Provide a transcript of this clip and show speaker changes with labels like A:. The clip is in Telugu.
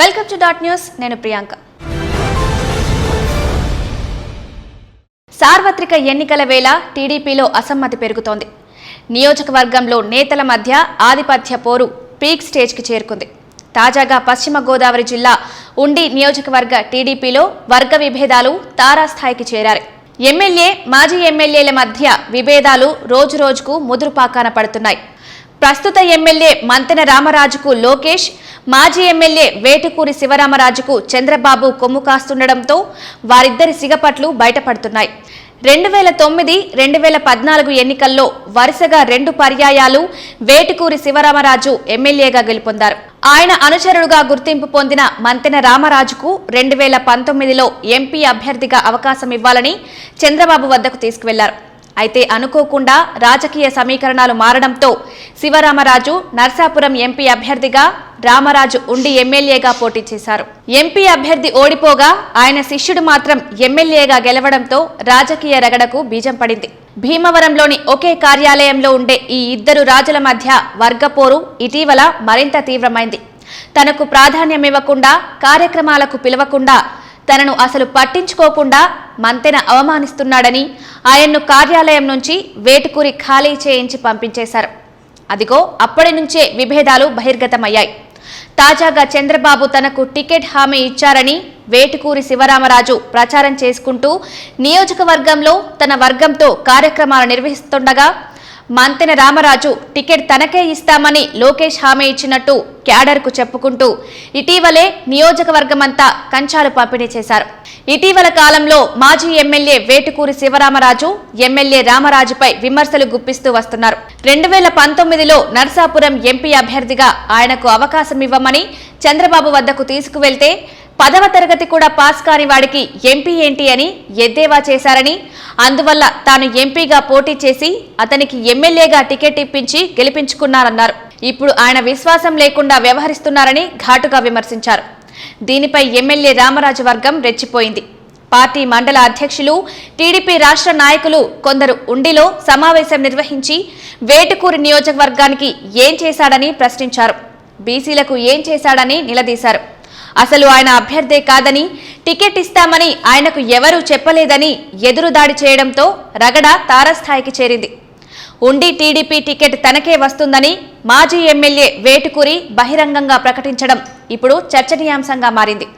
A: వెల్కమ్ టు డాట్ న్యూస్ నేను ప్రియాంక. సార్వత్రిక ఎన్నికల వేళ టీడీపీలో అసమ్మతి పెరుగుతోంది. నియోజకవర్గంలో నేతల మధ్య ఆధిపత్య పోరు పీక్ స్టేజ్కి చేరుకుంది. తాజాగా పశ్చిమ గోదావరి జిల్లా ఉండి నియోజకవర్గ టీడీపీలో వర్గ విభేదాలు తారాస్థాయికి చేరాయి. ఎమ్మెల్యే మాజీ ఎమ్మెల్యేల మధ్య విభేదాలు రోజురోజుకు ముదురుపాకాన పడుతున్నాయి. ప్రస్తుత ఎమ్మెల్యే మంతెన రామరాజుకు లోకేష్ మాజీ ఎమ్మెల్యే వేటుకూరి శివరామరాజుకు చంద్రబాబు కొమ్ము కాస్తుండటంతో వారిద్దరి సిగపట్లు బయటపడుతున్నాయి. రెండు వేల తొమ్మిది రెండు వేల పద్నాలుగు ఎన్నికల్లో వరుసగా రెండు పర్యాయాలు వేటుకూరి శివరామరాజు ఎమ్మెల్యేగా గెలుపొందారు. ఆయన అనుచరుడుగా గుర్తింపు పొందిన మంతెన రామరాజుకు రెండు వేల పంతొమ్మిదిలో ఎంపీ అభ్యర్థిగా అవకాశం ఇవ్వాలని చంద్రబాబు వద్దకు తీసుకువెళ్ళారు. అయితే అనుకోకుండా రాజకీయ సమీకరణాలు మారడంతో శివరామరాజు నర్సాపురం ఎంపీ అభ్యర్థిగా రామరాజు ఉండి ఎమ్మెల్యేగా పోటీ చేశారు. ఎంపీ అభ్యర్థి ఓడిపోగా ఆయన శిష్యుడు మాత్రం ఎమ్మెల్యేగా గెలవడంతో రాజకీయ రగడకు బీజం పడింది. భీమవరంలోని ఒకే కార్యాలయంలో ఉండే ఈ ఇద్దరు రాజుల మధ్య వర్గపోరు ఇటీవల మరింత తీవ్రమైంది. తనకు ప్రాధాన్యమివ్వకుండా కార్యక్రమాలకు పిలవకుండా తనను అసలు పట్టించుకోకుండా మంతెన అవమానిస్తున్నాడని ఆయన్ను కార్యాలయం నుంచి వేటుకూరి ఖాళీ చేయించి పంపించేశారు. అదిగో అప్పటి నుంచే విభేదాలు బహిర్గతమయ్యాయి. తాజాగా చంద్రబాబు తనకు టికెట్ హామీ ఇచ్చారని వేటుకూరి శివరామరాజు ప్రచారం చేసుకుంటూ నియోజకవర్గంలో తన వర్గంతో కార్యక్రమాలు నిర్వహిస్తుండగా మంతెన రామరాజు టికెట్ తనకే ఇస్తామని లోకేష్ హామీ ఇచ్చినట్టు క్యాడర్కు చెప్పుకుంటూ ఇటీవలే నియోజకవర్గమంతా కంచాలు పంపిణీ చేశారు. ఇటీవల కాలంలో మాజీ ఎమ్మెల్యే వేటుకూరి శివరామరాజు ఎమ్మెల్యే రామరాజుపై విమర్శలు గుప్పిస్తూ వస్తున్నారు. రెండు వేల పంతొమ్మిదిలో నర్సాపురం ఎంపీ అభ్యర్థిగా ఆయనకు అవకాశం ఇవ్వమని చంద్రబాబు వద్దకు తీసుకువెళ్తే పదవ తరగతి కూడా పాస్ కాని వాడికి ఎంపీ ఏంటి అని ఎద్దేవా చేశారని అందువల్ల తాను ఎంపీగా పోటీ చేసి అతనికి ఎమ్మెల్యేగా టికెట్ ఇప్పించి గెలిపించుకున్నారన్నారు. ఇప్పుడు ఆయన విశ్వాసం లేకుండా వ్యవహరిస్తున్నారని ఘాటుగా విమర్శించారు. దీనిపై ఎమ్మెల్యే రామరాజు వర్గం రెచ్చిపోయింది. పార్టీ మండల అధ్యక్షులు టీడీపీ రాష్ట్ర నాయకులు కొందరు ఉండిలో సమావేశం నిర్వహించి వేటుకూరు నియోజకవర్గానికి ఏం చేశాడని ప్రశ్నించారు. బీసీలకు ఏం చేశాడని నిలదీశారు. అసలు ఆయన అభ్యర్థే కాదని టికెట్ ఇస్తామని ఆయనకు ఎవరూ చెప్పలేదని ఎదురుదాడి చేయడంతో రగడ తారస్థాయికి చేరింది. ఉండి టీడీపీ టికెట్ తనకే వస్తుందని మాజీ ఎమ్మెల్యే వేటుకూరి బహిరంగంగా ప్రకటించడం ఇప్పుడు చర్చనీయాంశంగా మారింది.